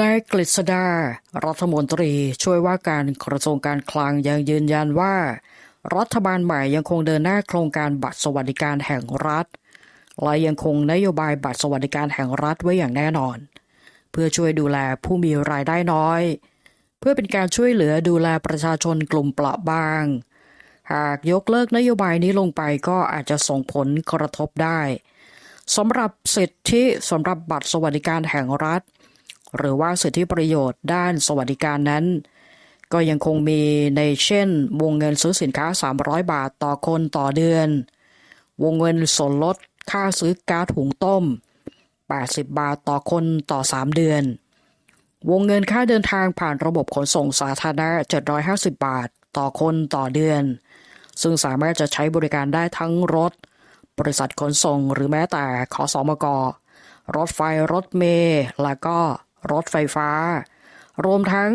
นายกฤษดา รัฐมนตรีช่วยว่าการกระทรวงการคลังยังยืนยันว่า รัฐบาลใหม่ยังคงเดินหน้าโครงการบัตรสวัสดิการแห่งรัฐ และยังคงนโยบายบัตรสวัสดิการแห่งรัฐไว้อย่างแน่นอน เพื่อช่วยดูแลผู้มีรายได้น้อย เพื่อเป็นการช่วยเหลือดูแลประชาชนกลุ่มเปราะบาง หากยกเลิกนโยบายนี้ลงไปก็อาจจะส่งผลกระทบได้สำหรับสิทธิสำหรับบัตรสวัสดิการแห่งรัฐ หรือว่าสิทธิประโยชน์ด้านสวัสดิการนั้น ก็ยังคงมีในเช่น วงเงินซื้อสินค้า 300 บาทต่อคนต่อเดือน วงเงินส่วนลดค่าซื้อก๊าซหุงต้ม 80 บาทต่อคนต่อ 3 เดือน วงเงินค่าเดินทางผ่านระบบขนส่งสาธารณะ 750 บาทต่อคนต่อเดือน ซึ่งสามารถจะใช้บริการได้ทั้งรถ บริษัทขนส่งหรือแม้แต่ขอสอมกรถไฟรถเมล์และก็ รถไฟฟ้า รวมทั้ง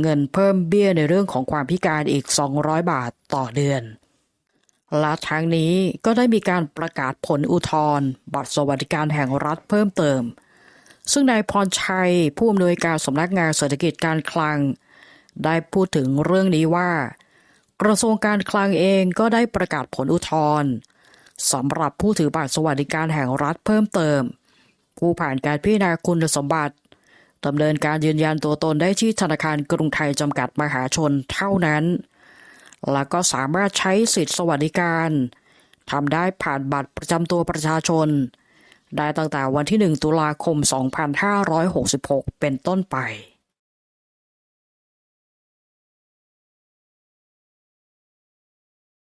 เงินเพิ่มเบี้ยในเรื่องของความพิการอีก 200 บาทต่อเดือน และทั้งนี้ก็ได้มีการประกาศผลอุทธรณ์บัตรสวัสดิการแห่งรัฐเพิ่มเติม ซึ่งนายพรชัยผู้อำนวยการสำนักงานเศรษฐกิจการคลัง ได้พูดถึงเรื่องนี้ว่า กระทรวงการคลังเองก็ได้ประกาศผลอุทธรณ์สำหรับผู้ถือบัตรสวัสดิการแห่งรัฐเพิ่มเติม ผู้ผ่านการพิจารณาคุณสมบัติ ดำเนินการยืนยันตัวตนได้ที่ธนาคารกรุงไทยจำกัดมหาชนเท่านั้น และก็สามารถใช้สิทธิสวัสดิการทำได้ผ่านบัตรประจำตัวประชาชน ได้ตั้งแต่วันที่ 1 ตุลาคม 2566 เป็นต้นไป